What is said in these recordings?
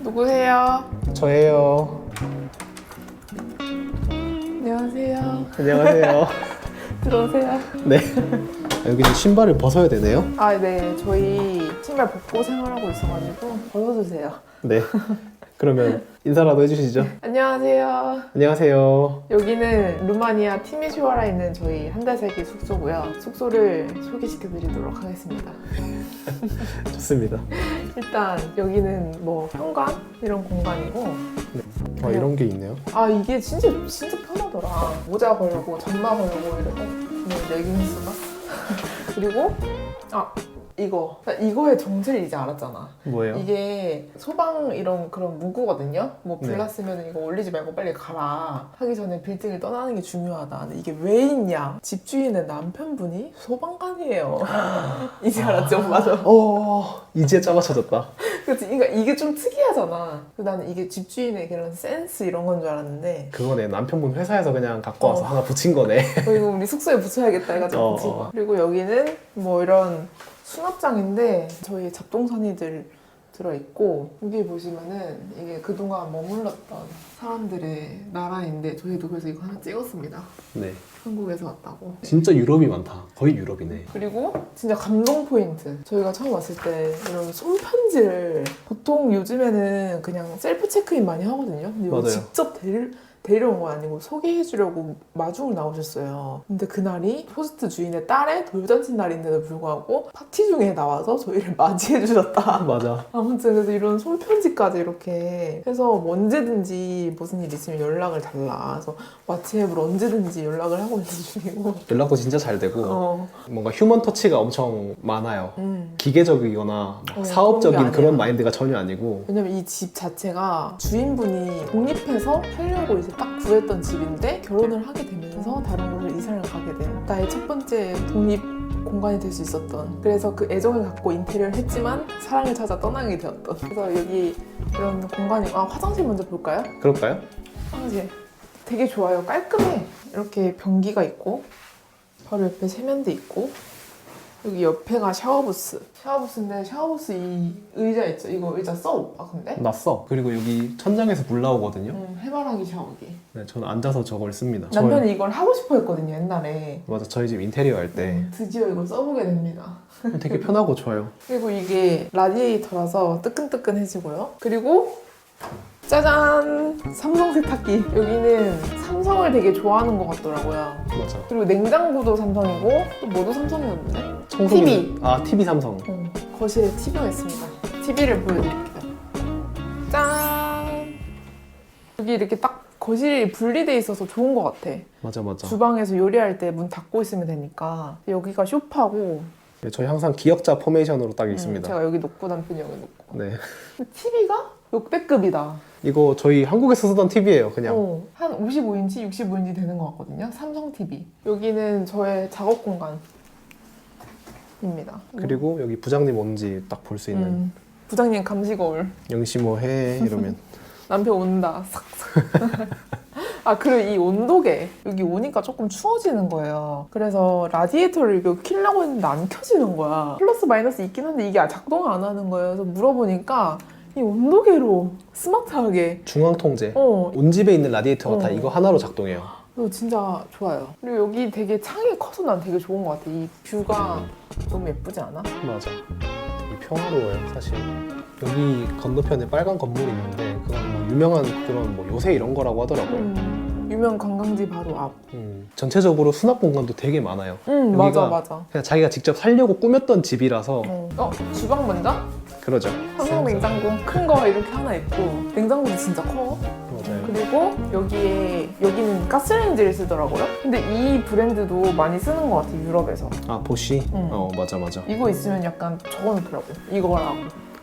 누구세요? 저예요. 안녕하세요. 안녕하세요. 들어오세요. 네. 아, 여기는 신발을 벗어야 되네요. 아, 네. 저희 신발 벗고 생활하고 있어가지고 벗어주세요. 네. 그러면 인사라도 해주시죠. 안녕하세요. 안녕하세요. 여기는 루마니아 티미슈아라 있는 저희 한 달 살기 숙소고요. 숙소를 소개시켜드리도록 하겠습니다. 좋습니다. 일단 여기는 뭐 현관 이런 공간이고 아, 이런 게 있네요. 아 이게 진짜 진짜 편하더라. 모자 걸고 잠바 걸고 이러고 뭐 레깅스가 그리고 아 이거 나 이거의 정체를 이제 알았잖아. 뭐예요? 이게 소방 이런 그런 문구거든요. 뭐 네. 불났으면 이거 올리지 말고 빨리 가라. 하기 전에 빌딩을 떠나는 게 중요하다. 근데 이게 왜 있냐? 집주인의 남편분이 소방관이에요. 이제 알았죠? 맞아. 어, 이제 짜맞춰졌다. 그치? 그러니까 이게 좀 특이하잖아. 그래서 나는 이게 집주인의 그런 센스 이런 건 줄 알았는데 그거네. 남편분 회사에서 그냥 갖고 와서 어. 하나 붙인 거네. 어, 이거 우리 숙소에 붙여야겠다 해가지고 어, 붙인 어. 거야. 그리고 여기는 뭐 이런 수납장인데 저희 잡동사니들 들어있고 여기 보시면은 이게 그동안 머물렀던 사람들의 나라인데 저희도 그래서 이거 하나 찍었습니다. 네. 한국에서 왔다고. 진짜 유럽이 많다. 거의 유럽이네. 그리고 진짜 감동 포인트. 저희가 처음 왔을 때 이런 손편지를 보통 요즘에는 그냥 셀프 체크인 많이 하거든요. 근데 이거 맞아요. 직접 데려, 데려온 거 아니고 소개해주려고 마중을 나오셨어요. 근데 그날이 호스트 주인의 딸의 돌잔치 날인데도 불구하고 파티 중에 나와서 저희를 맞이해주셨다. 맞아. 아무튼 그래서 이런 손편지까지 이렇게 해서 뭐 언제든지 무슨 일 있으면 연락을 달라. 그래서 왓츠앱으로 언제든지 연락을 하고 있는 중이고. 연락도 진짜 잘 되고 어, 뭔가 휴먼 터치가 엄청 많아요. 음. 기계적이거나 막 어, 그런 사업적인 게 그런 아니야. 마인드가 전혀 아니고 왜냐면 이 집 자체가 주인분이 독립해서 살려고 이제 딱 구했던 집인데 결혼을 하게 되면서 다른 곳으로 이사를 가게 된 나의 첫 번째 독립 공간이 될 수 있었던. 그래서 그 애정을 갖고 인테리어를 했지만 사랑을 찾아 떠나게 되었던. 그래서 여기 이런 공간이 아 화장실 먼저 볼까요? 그럴까요? 화장실. 되게 좋아요. 깔끔해. 이렇게 변기가 있고 바로 옆에 세면대 있고 여기 옆에가 샤워부스 샤워부스인데 샤워부스 이 의자 있죠 이거 의자 써 오빠 근데? 났어. 그리고 여기 천장에서 물 나오거든요. 음, 해바라기 샤워기 네, 저는 앉아서 저걸 씁니다. 남편이 이걸 하고 싶어 했거든요 옛날에 맞아 저희 집 인테리어 할때 음, 드디어 이걸 써보게 됩니다 되게 편하고 좋아요. 그리고 이게 라디에이터라서 뜨끈뜨끈해지고요 그리고 짜잔 삼성 세탁기 여기는 삼성을 되게 좋아하는 것 같더라고요 맞아. 그리고 냉장고도 삼성이고 또 뭐도 삼성이었는데 청소기는- TV. 아 TV 삼성. 어, 거실에 TV가 있습니다 TV를 보여드릴게요 짠 여기 이렇게 딱 거실이 분리돼 있어서 좋은 것 같아 맞아 맞아. 주방에서 요리할 때 문 닫고 있으면 되니까 여기가 쇼파고 네, 저희 항상 기역자 포메이션으로 딱 음, 있습니다. 제가 여기 놓고 남편이 여기 놓고 네. TV가 역대급이다. 이거 저희 한국에서 쓰던 TV예요. 그냥. 어, 한 55인치, 65인치 되는 것 같거든요. 삼성 TV 여기는 저의 작업 공간입니다. 그리고 여기 부장님 온지 딱 볼 수 있는. 음, 부장님 감시 거울. 영시 뭐해 이러면. 남편 온다. 싹싹 아 그리고 이 온도계 여기 오니까 조금 추워지는 거예요. 그래서 라디에이터를 이거 켜려고 했는데 안 켜지는 거야. 플러스 마이너스 있긴 한데 이게 작동을 안 하는 거예요. 그래서 물어보니까 이 온도계로 스마트하게 중앙 통제. 어 온 집에 있는 라디에이터가 다 어. 이거 하나로 작동해요. 이거 진짜 좋아요 그리고 여기 되게 창이 커서 난 되게 좋은 것 같아 이 뷰가 너무 예쁘지 않아? 맞아. 되게 평화로워요, 사실. 여기 건너편에 빨간 건물이 있는데 그건 뭐 유명한 그런 뭐 요새 이런 거라고 하더라고요. 음, 유명 관광지 바로 앞 음, 전체적으로 수납 공간도 되게 많아요. 음, 여기가- 맞아 맞아 그냥 자기가 직접 살려고 꾸몄던 집이라서 어, 어 주방 먼저? 그러죠. 삼성 냉장고 큰 거 이렇게 하나 있고 냉장고도 진짜 커 맞아요. 그리고 여기에 여기는 가스레인지를 쓰더라고요 근데 이 브랜드도 많이 쓰는 것 같아 유럽에서 아 보시. 음. 어 맞아 맞아. 이거 있으면 약간 적어놓더라고 이거라고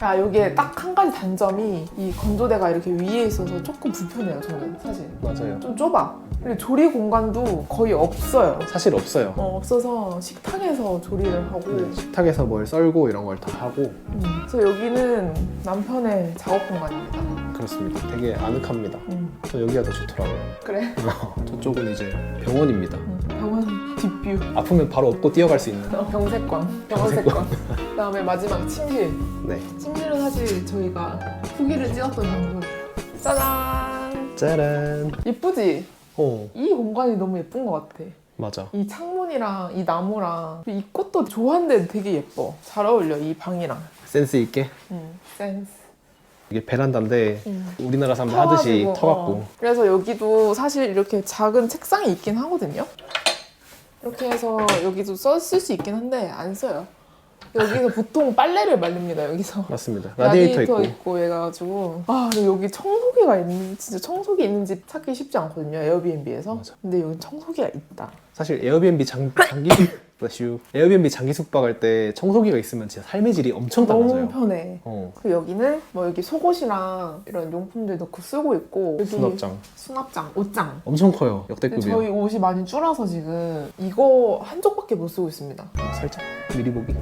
아 여기에 딱 한 가지 단점이 이 건조대가 이렇게 위에 있어서 조금 불편해요 저는 사실 맞아요. 좀 좁아 그리고 조리 공간도 거의 없어요 사실 없어요. 어, 없어서 식탁에서 조리를 하고 네, 식탁에서 뭘 썰고 이런 걸 다 하고 음, 그래서 여기는 남편의 작업 공간입니다 그렇습니다. 되게 아늑합니다. 음, 저 여기가 더 좋더라고요. 그래 저쪽은 이제 병원입니다. 음, 병원 뒷뷰. 아프면 바로 업고 뛰어갈 수 있는. 어, 병색광. 병원색광. 그다음에 마지막 침실. 네. 침실은 사실 저희가 후기를 찍었던 장소. 짜잔. 짜란. 예쁘지? 어 이 공간이 너무 예쁜 것 같아. 맞아. 이 창문이랑 이 나무랑 이 꽃도 좋아하는데 되게 예뻐. 잘 어울려 이 방이랑. 센스 있게. 음, 센스. 이게 베란다인데 음. 우리나라 사람들 하듯이 터가지고, 터갖고. 어. 그래서 여기도 사실 이렇게 작은 책상이 있긴 하거든요. 이렇게 해서 여기도 썼을 수 있긴 한데 안 써요. 여기서 보통 빨래를 말립니다. 여기서. 맞습니다. 라디에이터 있고. 해가지고 아 근데 여기 청소기가 있는 진짜 청소기 있는 집 찾기 쉽지 않거든요 에어비앤비에서 맞아. 근데 여기 청소기가 있다 사실 에어비앤비 장, 장기. 에어비앤비 장기 숙박할 때 청소기가 있으면 진짜 삶의 질이 엄청 너무 달라져요. 편해 어. 그리고 여기는 뭐 여기 속옷이랑 이런 용품들 넣고 쓰고 있고 여기 수납장 수납장 옷장 엄청 커요. 근데 역대급이요. 저희 옷이 많이 줄어서 지금 이거 한 쪽밖에 못 쓰고 있습니다 살짝 미리 보기.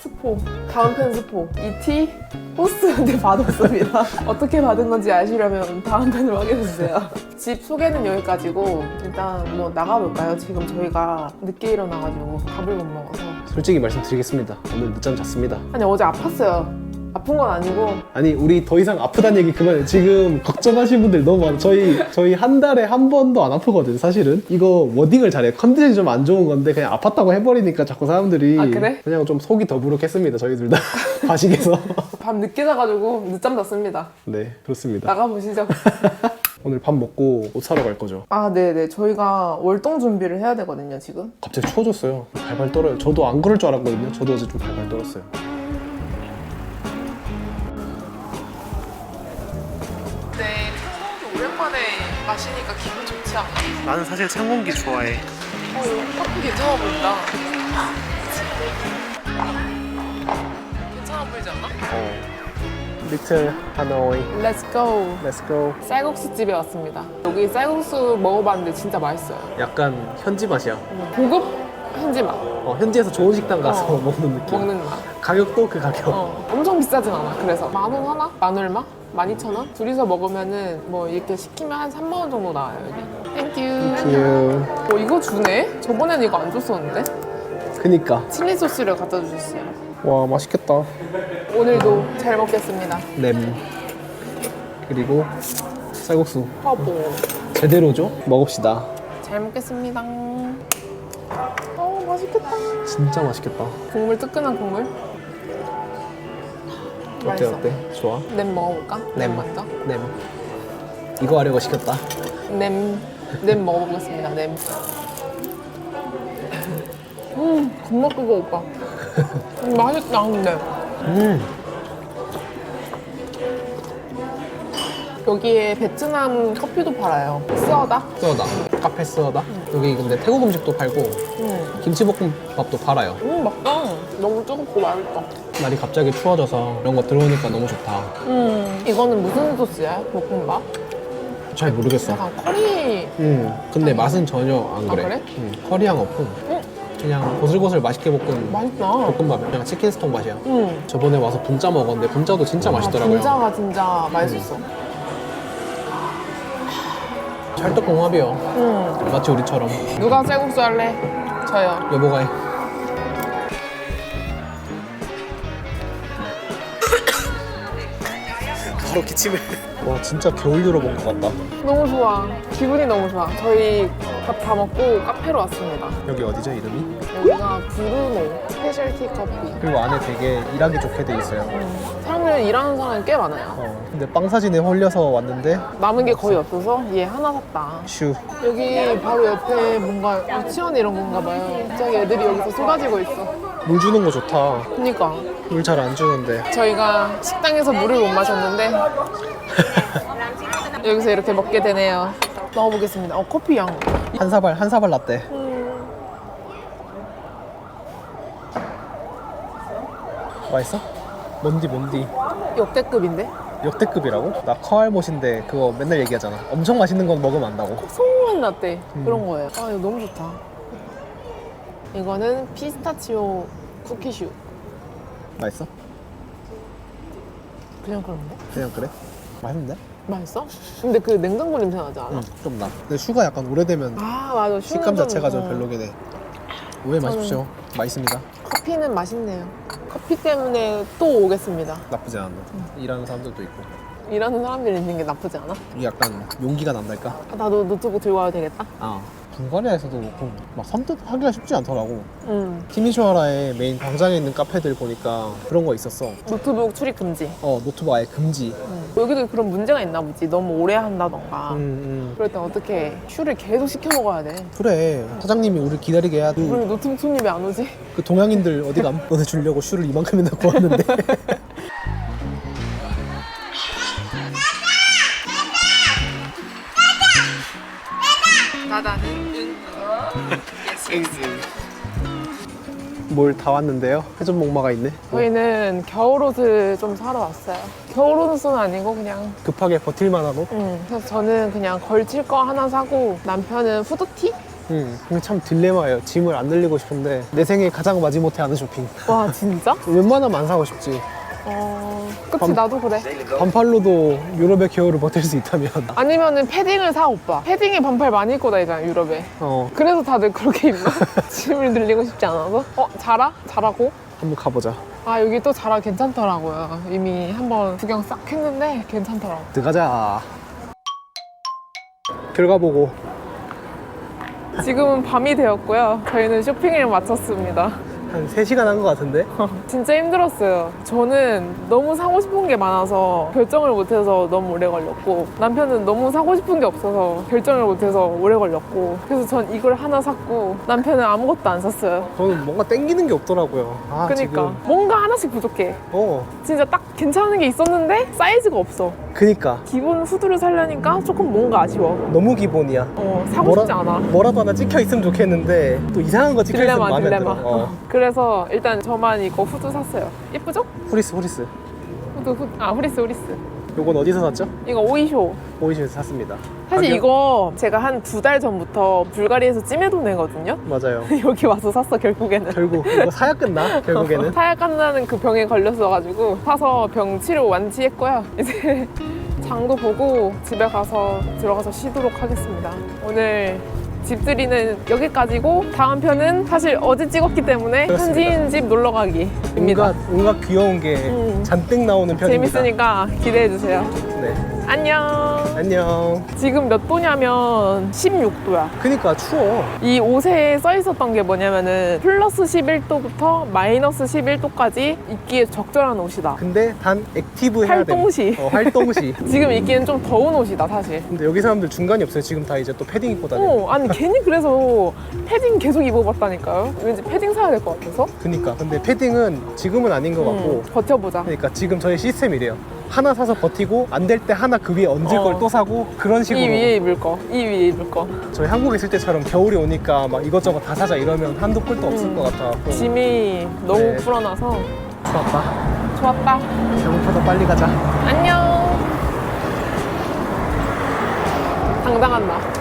스포 다음 편 스포 이티 호스트한테 받았습니다 어떻게 받은 건지 아시려면 다음 편을 확인해주세요 집 소개는 여기까지고 일단 뭐 나가볼까요? 지금 저희가 늦게 일어나가지고 밥을 못 먹어서 솔직히 말씀드리겠습니다. 오늘 늦잠 잤습니다. 아니 어제 아팠어요 아픈 건 아니고 아니 우리 더 이상 아프다는 얘기 그만해. 지금 걱정하시는 분들 너무 많아. 저희 저희 한 달에 한 번도 안 아프거든. 사실은 이거 워딩을 잘해. 컨디션이 좀 안 좋은 건데 그냥 아팠다고 해버리니까 자꾸 사람들이 아, 그래? 그냥 좀 속이 더부룩했습니다. 저희 둘 다 과식해서. 밤 늦게 자가지고 늦잠 잤습니다 네 그렇습니다. 나가보시죠 오늘 밥 먹고 옷 사러 갈 거죠. 아 네네 저희가 월동 준비를 해야 되거든요 지금 갑자기 추워졌어요. 발발 떨어요. 저도 안 그럴 줄 알았거든요. 저도 어제 좀 발발 떨었어요. 마시니까 기분 좋지 않아? 나는 사실 창공기 좋아해. 어 이거 커피 괜찮아 보인다 괜찮아 보이지 않아? 어. 리틀 하노이. Let's go Let's go. 쌀국수 집에 왔습니다 여기 쌀국수 먹어봤는데 진짜 맛있어요 약간 현지 맛이야. 고급 현지 맛 어, 현지에서 좋은 식당 가서 어. 먹는 느낌. 먹는 맛 가격도 그 가격. 어, 엄청 비싸진 않아 그래서 만 원 하나? 만 얼마? 만 이천 원? 둘이서 먹으면은 뭐 이렇게 시키면 한 3만 원 정도 나와요 여기 땡큐 귀여워. 어 이거 주네? 저번에는 이거 안 줬었는데? 그니까. 칠리 소스를 갖다 주셨어요 와, 맛있겠다. 오늘도 잘 먹겠습니다 냄. 그리고 쌀국수. 화보 제대로죠? 먹읍시다. 잘 먹겠습니다 어 맛있겠다 진짜 맛있겠다. 국물 뜨끈한 국물 어때, 맛있어. 어때? 좋아? 냄 먹어볼까? 냄. 맞다 냄. 이거 하려고 시켰다. 냄, 냄 먹어보겠습니다. 냄. 음, 겁나 뜨거 오빠. 음, 맛있다 근데 음. 여기에 베트남 커피도 팔아요. 쓰어다. 쓰어다. 카페 쓰어다. 여기 근데 태국 음식도 팔고 음, 김치볶음밥도 팔아요. 음 맞다. 너무 뜨겁고 맛있다. 날이 갑자기 추워져서 이런 거 들어오니까 너무 좋다. 음, 이거는 무슨 소스야? 볶음밥? 잘 모르겠어. 약간 커리. 음, 근데 맛은 전혀 안 아, 그래. 그래? 음, 커리향 없고 음, 그냥 보슬보슬 맛있게 볶은 맛있다. 볶음밥 그냥 치킨 스톡 맛이야. 음. 저번에 와서 분짜 먹었는데 분짜도 진짜 맛있더라고요. 아, 진짜가 진짜 맛있었어. 찰떡궁합이요. 음. 마치 우리처럼 누가 쌀국수 할래? 저요. 여보가 해. 바로 기침을. 와 진짜 겨울 유럽 온 것 같다. 너무 좋아. 기분이 너무 좋아. 저희 밥 다 먹고 카페로 왔습니다. 여기 어디죠 이름이? 여기가 브루노 스페셜티 커피. 그리고 안에 되게 일하기 좋게 돼 있어요. 사람들 일하는 사람이 꽤 많아요. 어, 근데 빵 사진에 홀려서 왔는데 남은 게 거의 없어서 얘 하나 샀다. 슈. 여기 바로 옆에 뭔가 유치원 이런 건가 봐요. 갑자기 애들이 여기서 쏟아지고 있어. 물 주는 거 좋다. 그니까 물 잘 안 주는데. 저희가 식당에서 물을 못 마셨는데 여기서 이렇게 먹게 되네요. 먹어보겠습니다. 어 커피 향. 한 사발 한 사발 라떼. 맛있어? 뭔디 뭔디. 역대급인데? 역대급이라고? 나 커알못인데 그거 맨날 얘기하잖아. 엄청 맛있는 건 먹으면 안다고. 소원 라떼 그런 거예요. 아 이거 너무 좋다. 이거는 피스타치오 쿠키슈. 맛있어? 그냥 그런데? 그냥 그래? 맛있는데? 맛있어? 근데 그 냉장고 냄새 나지 않아? 좀 나. 근데 슈가 약간 오래되면 아 맞아. 슈는 식감 자체가 좀 어. 별로긴 해. 오해 마십시오. 맛있습니다. 커피는 맛있네요. 커피 때문에 또 오겠습니다. 나쁘지 않아. 일하는 사람들도 있고. 일하는 사람들이 있는 게 나쁘지 않아? 이게 약간 용기가 난달까? 아, 나도 노트북 들고 와도 되겠다. 아. 불가리아에서도 막 선뜻 하기가 쉽지 않더라고. 응. 키미쇼하라의 메인 광장에 있는 카페들 보니까 그런 거 있었어. 노트북 출입 금지. 어 노트북 아예 금지. 응. 여기도 그런 문제가 있나 보지. 너무 오래 한다던가. 음, 음. 그럴 땐 어떻게 슈를 계속 시켜 먹어야 돼. 그래 사장님이 우리 기다리게 해야 돼. 왜 노트북 손님이 안 오지? 그 동양인들 어디 감? 너네 주려고 슈를 이만큼이나 구웠는데. 나다는 응. 뭘다 왔는데요? 회전 목마가 있네. 저희는 겨울 옷을 좀 사러 왔어요. 겨울 옷은 아니고 그냥. 급하게 버틸만 하고. 응. 그래서 저는 그냥 걸칠 거 하나 사고 남편은 후드티? 응. 근데 참 딜레마예요. 짐을 안 늘리고 싶은데 내 생에 가장 마지못해 하는 쇼핑. 와 진짜? 웬만하면 안 사고 싶지. 어. 그치 밤- 나도 그래. 반팔로도 유럽의 겨울을 버틸 수 있다면. 아니면은 패딩을 사 오빠. 패딩에 반팔 많이 입고 다니잖아 유럽에. 어. 그래서 다들 그렇게 입나? 짐을 늘리고 싶지 않아서? 어 자라? 자라고? 한번 가보자. 아 여기 또 자라 괜찮더라고요. 이미 한번 구경 싹 했는데 괜찮더라고. 들어가자. 결과 보고. 지금은 밤이 되었고요. 저희는 쇼핑을 마쳤습니다. 한 3시간 한 것 같은데? 진짜 힘들었어요. 저는 너무 사고 싶은 게 많아서 결정을 못해서 너무 오래 걸렸고 남편은 너무 사고 싶은 게 없어서 결정을 못해서 오래 걸렸고 그래서 전 이걸 하나 샀고 남편은 아무것도 안 샀어요. 저는 뭔가 땡기는 게 없더라고요. 아, 그러니까 지금. 뭔가 하나씩 부족해. 어. 진짜 딱 괜찮은 게 있었는데 사이즈가 없어. 그니까. 기본 후드를 살려니까 조금 뭔가 아쉬워. 너무 기본이야. 어, 사고 싶지 않아. 뭐라도 하나 찍혀 있으면 좋겠는데 또 이상한 거 찍혀 있으면 딜레마, 마음에 안 딜레마. 들어. 어. 그래서 일단 저만 이거 후드 샀어요. 예쁘죠? 후리스 후리스. 후드, 후드. 아, 후리스, 후리스. 요건 어디서 샀죠? 이거 오이쇼. 오이시에서 샀습니다. 사실 가격- 이거 제가 한 두 달 전부터 불가리에서 찜해둔 애거든요. 맞아요. 여기 와서 샀어 결국에는. 결국 이거 사야 끝나 결국에는. 타약 간다는 그 병에 걸렸어가지고 사서 병 치료 완치했고요. 이제 장도 보고 집에 가서 들어가서 쉬도록 하겠습니다. 오늘 집들이는 여기까지고 다음 편은 사실 어제 찍었기 때문에 그렇습니다. 현지인 집 놀러 가기입니다. 온갖 온갖 귀여운 게 음. 잔뜩 나오는 편입니다. 재밌으니까 기대해 주세요. 네. 안녕. 안녕. 지금 몇 도냐면 16도야. 그니까 추워. 이 옷에 써 있었던 게 뭐냐면은 플러스 11도부터 마이너스 11도까지 입기에 적절한 옷이다. 근데 단 액티브 해야 돼. 활동시. 어, 활동시. 지금 입기엔 좀 더운 옷이다 사실. 근데 여기 사람들 중간이 없어요. 지금 다 이제 또 패딩 입고 다녀. 어, 아니 괜히 그래서 패딩 계속 입어봤다니까요. 왠지 패딩 사야 될 것 같아서. 그니까. 근데 패딩은 지금은 아닌 것 같고. 음, 버텨보자. 그러니까 지금 저희 시스템이 이래요. 하나 사서 버티고 안 될 때 하나 그 위에 얹을 어. 걸 또 사고 그런 식으로 이 위에 입을 거, 이 위에 입을 거. 저희 한국에 있을 때처럼 겨울이 오니까 막 이것저것 다 사자 이러면 한도 꼴도 없을 음. 것 같아갖고 짐이 너무 네. 불어나서 좋았다. 좋았다. 배고파서 빨리 가자. 안녕. 당당한 나.